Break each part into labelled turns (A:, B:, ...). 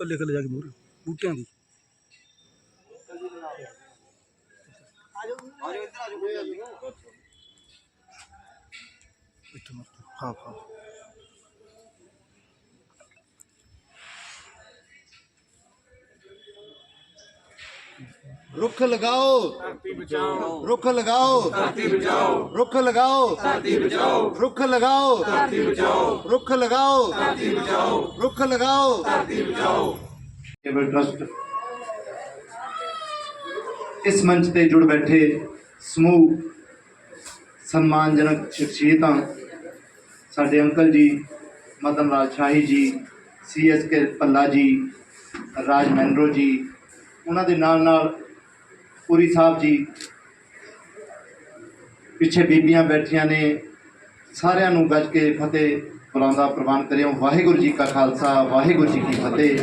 A: ਉਹ ਲਿਖ ਜਾ ਕੇ ਮੂਹਰੇ ਬੂਟਿਆਂ ਦੀ। ਇੱਥੇ ਮਰ ਹਾਂ ਹਾਂ।
B: ਰੁੱਖ ਲਗਾਓ। ਧਰਤੀ ਬਚਾਓ। ਰੁੱਖ ਲਗਾਓ। ਧਰਤੀ ਬਚਾਓ। ਰੁੱਖ ਲਗਾਓ। ਧਰਤੀ ਬਚਾਓ। ਰੁੱਖ ਲਗਾਓ। ਧਰਤੀ ਬਚਾਓ। ਰੁੱਖ ਲਗਾਓ। ਧਰਤੀ ਬਚਾਓ। ਰੁੱਖ ਲਗਾਓ। ਧਰਤੀ ਬਚਾਓ। ਕੇਬਲ ਟਰਸਟ ਇਸ ਮੰਚ ਤੇ ਜੁੜ ਬੈਠੇ ਸਮੂਹ ਸਨਮਾਨਜਨਕ ਸ਼ਖਸੀਅਤਾਂ ਸਾਡੇ ਅੰਕਲ ਜੀ ਮਦਨ ਲਾਲ ਸ਼ਾਹੀ ਜੀ ਸੀ ਐਸ ਕੇ ਪੱਲਾ ਜੀ ਰਾਜ ਮਹਿੰਦਰੋ ਜੀ ਉਹਨਾਂ ਦੇ ਨਾਲ ਨਾਲ ਪੁਰੀ ਸਾਹਿਬ ਜੀ ਪਿੱਛੇ ਬੀਬੀਆਂ ਬੈਠੀਆਂ ਨੇ, ਸਾਰਿਆਂ ਨੂੰ ਗੱਜ ਕੇ ਫਤਿਹ ਬੁਲਾਉਂਦਾ ਪ੍ਰਵਾਨ ਕਰਿਓ। ਵਾਹਿਗੁਰੂ ਜੀ ਕਾ ਖਾਲਸਾ, ਵਾਹਿਗੁਰੂ ਜੀ ਕੀ ਫਤਿਹ।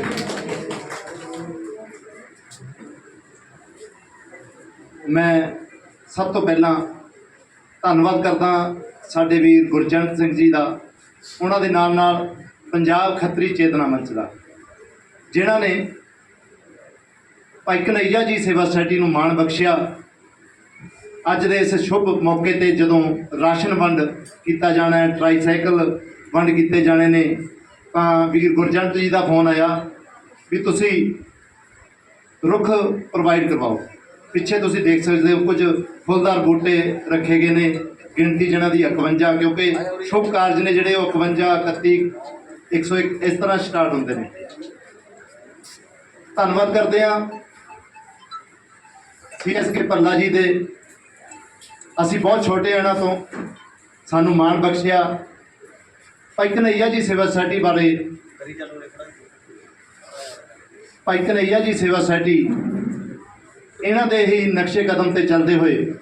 B: ਮੈਂ ਸਭ ਤੋਂ ਪਹਿਲਾਂ ਧੰਨਵਾਦ ਕਰਦਾ ਸਾਡੇ ਵੀਰ ਗੁਰਜੰਟ ਸਿੰਘ ਜੀ ਦਾ, ਉਹਨਾਂ ਦੇ ਨਾਲ ਨਾਲ ਪੰਜਾਬ ਖੱਤਰੀ ਚੇਤਨਾ ਮੰਚ ਦਾ, ਜਿਨ੍ਹਾਂ ਨੇ ਭਾਈ ਕਨਈਆ ਜੀ ਸੇਵਾ ਸੁਸਾਇਟੀ ਨੂੰ ਮਾਣ ਬਖਸ਼ਿਆ। ਅੱਜ ਦੇ ਇਸ ਸ਼ੁਭ ਮੌਕੇ ਤੇ ਜਦੋਂ ਰਾਸ਼ਨ ਵੰਡ ਕੀਤਾ ਜਾਣਾ ਹੈ ਟ੍ਰਾਈਸਾਈਕਲ ਵੰਡ ਕੀਤੇ ਜਾਣੇ ਨੇ, ਤਾਂ ਵੀਰ ਗੁਰਜੰਟ ਜੀ ਦਾ ਫੋਨ ਆਇਆ ਵੀ ਤੁਸੀਂ ਰੁੱਖ ਪ੍ਰੋਵਾਈਡ ਕਰਵਾਓ। ਪਿੱਛੇ ਤੁਸੀਂ ਦੇਖ ਸਕਦੇ ਹੋ ਕੁਝ ਫੁੱਲਦਾਰ ਬੂਟੇ ਰੱਖੇ ਗਏ ਨੇ, ਗਿਣਤੀ ਜਿਹਨਾਂ ਦੀ 51 ਕਿਉਂਕਿ ਸ਼ੁਭ ਕਾਰਜ ਨੇ ਜਿਹੜੇ ਉਹ 51 31 101 ਇਸ ਤਰ੍ਹਾਂ ਸਟਾਰਟ ਹੁੰਦੇ ਨੇ। ਧੰਨਵਾਦ ਕਰਦੇ ਹਾਂ ਸੀਐਸਕੇ ਭੱਲਾ ਜੀ ਦੇ। ਅਸੀਂ ਬਹੁਤ ਛੋਟੇ ਹਾਂ ਇਹਨਾਂ ਤੋਂ। ਸਾਨੂੰ ਮਾਣ ਬਖਸ਼ਿਆ। ਭਾਈ ਕਨਈਆ ਜੀ ਸੇਵਾ ਸੁਸਾਇਟੀ ਬਾਰੇ। ਭਾਈ ਕਨਈਆ ਜੀ ਸੇਵਾ ਸੁਸਾਇਟੀ। ਇਹਨਾਂ ਦੇ ਹੀ ਨਕਸ਼ੇ ਕਦਮ ਤੇ ਚੱਲਦੇ ਹੋਏ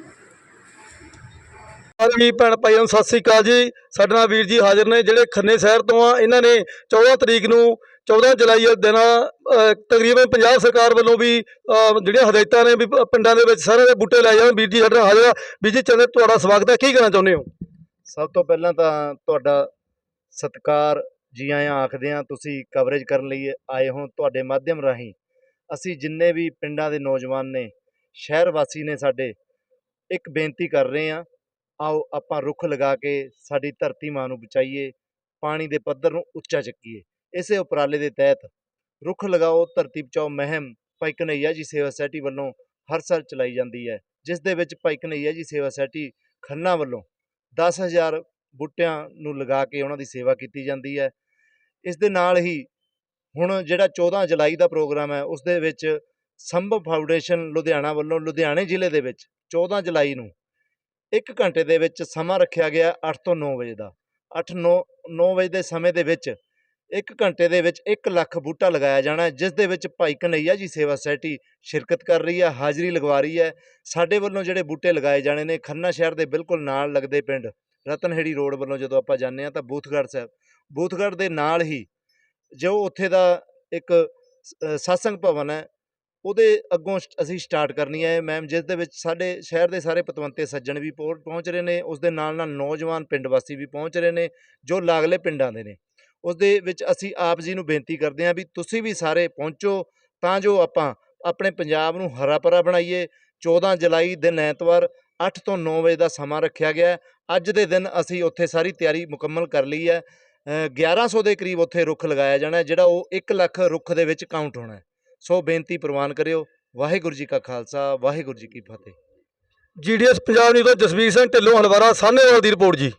A: ਜੀ ਭੈਣ ਭਾਈਆਂ ਨੂੰ ਸਤਿ ਸ੍ਰੀ ਅਕਾਲ ਜੀ। ਸਾਡੇ ਨਾਲ ਵੀਰ ਜੀ ਹਾਜ਼ਰ ਨੇ, ਜਿਹੜੇ ਖੰਨੇ ਸ਼ਹਿਰ ਤੋਂ ਆ, ਇਹਨਾਂ ਨੇ 14 ਤਰੀਕ ਨੂੰ 14 ਜੁਲਾਈ ਵਾਲੇ ਦਿਨ ਤਕਰੀਬਨ ਪੰਜਾਬ ਸਰਕਾਰ ਵੱਲੋਂ ਵੀ ਜਿਹੜੀਆਂ ਹਦਾਇਤਾਂ ਨੇ ਵੀ ਪਿੰਡਾਂ ਦੇ ਵਿੱਚ ਸਾਰੇ ਦੇ ਬੂਟੇ ਲਾਏ ਜਾਣ। ਵੀਰ ਜੀ ਸਾਡੇ ਨਾਲ ਹਾਜ਼ਰ ਆ। ਵੀਰ ਜੀ ਚੰਦਰ ਤੁਹਾਡਾ ਸਵਾਗਤ ਹੈ। ਕੀ ਕਹਿਣਾ ਚਾਹੁੰਦੇ ਹੋ?
B: ਸਭ ਤੋਂ ਪਹਿਲਾਂ ਤਾਂ ਤੁਹਾਡਾ ਸਤਿਕਾਰ ਜੀ ਆਇਆਂ ਆਖਦੇ ਹਾਂ। ਤੁਸੀਂ ਕਵਰੇਜ ਕਰਨ ਲਈ ਆਏ ਹੋ ਤੁਹਾਡੇ ਮਾਧਿਅਮ ਰਾਹੀਂ। ਅਸੀਂ ਜਿੰਨੇ ਵੀ ਪਿੰਡਾਂ ਦੇ ਨੌਜਵਾਨ ਨੇ, ਸ਼ਹਿਰ ਵਾਸੀ ਨੇ ਸਾਡੇ, ਇੱਕ ਬੇਨਤੀ ਕਰ ਰਹੇ ਹਾਂ ਆਓ ਆਪਾਂ ਰੁੱਖ ਲਗਾ ਕੇ ਸਾਡੀ ਧਰਤੀ ਮਾਂ ਨੂੰ ਬਚਾਈਏ, ਪਾਣੀ ਦੇ ਪੱਧਰ ਨੂੰ ਉੱਚਾ ਚੱਕੀਏ। ਇਸੇ ਉਪਰਾਲੇ ਦੇ ਤਹਿਤ ਰੁੱਖ ਲਗਾਓ, ਧਰਤੀ ਬਚਾਓ ਮਹਿਮ ਭਾਈ ਕਨਈਆ ਜੀ ਸੇਵਾ ਸੁਸਾਇਟੀ ਵੱਲੋਂ ਹਰ ਸਾਲ ਚਲਾਈ ਜਾਂਦੀ ਹੈ। ਜਿਸ ਦੇ ਵਿੱਚ ਭਾਈ ਕਨਈਆ ਜੀ ਸੇਵਾ ਸੁਸਾਇਟੀ ਖੰਨਾ ਵੱਲੋਂ 10000 ਬੂਟਿਆਂ ਨੂੰ ਲਗਾ ਕੇ ਉਹਨਾਂ ਦੀ ਸੇਵਾ ਕੀਤੀ ਜਾਂਦੀ ਹੈ। ਇਸ ਦੇ ਨਾਲ ਹੀ ਹੁਣ ਜਿਹੜਾ 14 ਜੁਲਾਈ ਦਾ ਪ੍ਰੋਗਰਾਮ ਹੈ, ਉਸ ਦੇ ਵਿੱਚ ਸੰਭਵ ਫਾਊਂਡੇਸ਼ਨ ਲੁਧਿਆਣਾ ਵੱਲੋਂ ਲੁਧਿਆਣੇ ਜ਼ਿਲ੍ਹੇ ਦੇ ਵਿੱਚ 14 ਜੁਲਾਈ ਨੂੰ 1 ਘੰਟੇ ਦੇ ਵਿੱਚ ਸਮਾਂ ਰੱਖਿਆ ਗਿਆ 8 ਤੋਂ 9 ਵਜੇ ਦਾ। 8 9 9 ਵਜੇ ਦੇ ਸਮੇਂ ਦੇ ਵਿੱਚ 1 ਘੰਟੇ ਦੇ ਵਿੱਚ 1 ਲੱਖ ਬੂਟਾ ਲਗਾਇਆ ਜਾਣਾ ਹੈ, ਜਿਸ ਦੇ ਵਿੱਚ ਭਾਈ ਕਨਈਆ ਜੀ ਸੇਵਾ ਸੁਸਾਇਟੀ ਸ਼ਿਰਕਤ ਕਰ ਰਹੀ ਹੈ, ਹਾਜ਼ਰੀ ਲਗਵਾ ਰਹੀ ਹੈ। ਸਾਡੇ ਵੱਲੋਂ ਜਿਹੜੇ ਬੂਟੇ ਲਗਾਏ ਜਾਣੇ ਨੇ, ਖੰਨਾ ਸ਼ਹਿਰ ਦੇ ਬਿਲਕੁਲ ਨਾਲ ਲੱਗਦੇ ਪਿੰਡ ਰਤਨਹੇੜੀ ਰੋਡ ਵੱਲੋਂ ਜਦੋਂ ਆਪਾਂ ਜਾਂਦੇ ਹਾਂ ਤਾਂ ਬੂਥਗੜ੍ਹ ਸਾਹਿਬ, ਬੂਥਗੜ੍ਹ ਦੇ ਨਾਲ ਹੀ ਜੋ ਉੱਥੇ ਦਾ ਇੱਕ ਸ- ਸਤਸੰਗ ਭਵਨ ਹੈ ਉਹਦੇ ਅੱਗੋਂ ਸਟ- ਅਸੀਂ ਸਟਾਰਟ ਕਰਨੀ ਹੈ ਮੈਮ ਜਿਸ ਦੇ ਵਿੱਚ ਸਾਡੇ ਸ਼ਹਿਰ ਦੇ ਸਾਰੇ ਪਤਵੰਤੇ ਸੱਜਣ ਵੀ ਪਹੁੰ- ਪਹੁੰਚ ਰਹੇ ਨੇ ਉਸ ਦੇ ਨਾਲ ਨਾਲ ਨੌਜਵਾਨ ਪਿੰਡ ਵਾਸੀ ਵੀ ਪਹੁੰਚ ਰਹੇ ਨੇ ਜੋ ਲਾਗਲੇ ਪਿੰਡਾਂ ਦੇ ਨੇ। ਉਸ ਦੇ ਵਿੱਚ ਅਸੀਂ ਆਪ ਜੀ ਨੂੰ ਬੇਨਤੀ ਕਰਦੇ ਹਾਂ ਵੀ ਤੁਸੀਂ ਵੀ ਸਾਰੇ ਪਹੁੰਚੋ ਤਾਂ ਜੋ ਆਪਾਂ ਆਪਣੇ ਪੰਜਾਬ ਨੂੰ ਹਰਾ ਭਰਾ ਬਣਾਈਏ। 14 ਜੁਲਾਈ ਦਿਨ ਐਤਵਾਰ 8 ਤੋਂ 9 ਵਜੇ ਦਾ ਸਮਾਂ ਰੱਖਿਆ ਗਿਆ ਅੱਜ ਦੇ ਦਿਨ ਅਸੀਂ ਉੱਥੇ ਸਾਰੀ ਤਿਆਰੀ ਮੁਕੰਮਲ ਕਰ ਲਈ ਹੈ। ਅ, 1100 ਦੇ ਕਰੀਬ ਉੱਥੇ ਰੁੱਖ ਲਗਾਇਆ ਜਾਣਾ ਜਿਹੜਾ ਉਹ 1 ਲੱਖ ਰੁੱਖ ਦੇ ਵਿੱਚ ਕਾਊਂਟ ਹੋਣਾ ਹੈ। ਸੋ ਬੇਨਤੀ ਪ੍ਰਵਾਨ ਕਰਿਓ। ਵਾਹਿਗੁਰੂ ਜੀ ਕਾ ਖਾਲਸਾ, ਵਾਹਿਗੁਰੂ ਜੀ ਕੀ ਫਤਿਹ।
A: ਜੀਡੀਐਸ ਪੰਜਾਬ ਨਿਊਜ਼ ਤੋਂ ਜਸਵੀਰ ਸਿੰਘ ਢਿੱਲੋਂ ਹਲਵਾਰਾ ਸਾਹਨੇਵਾਲ ਦੀ ਰਿਪੋਰਟ ਜੀ।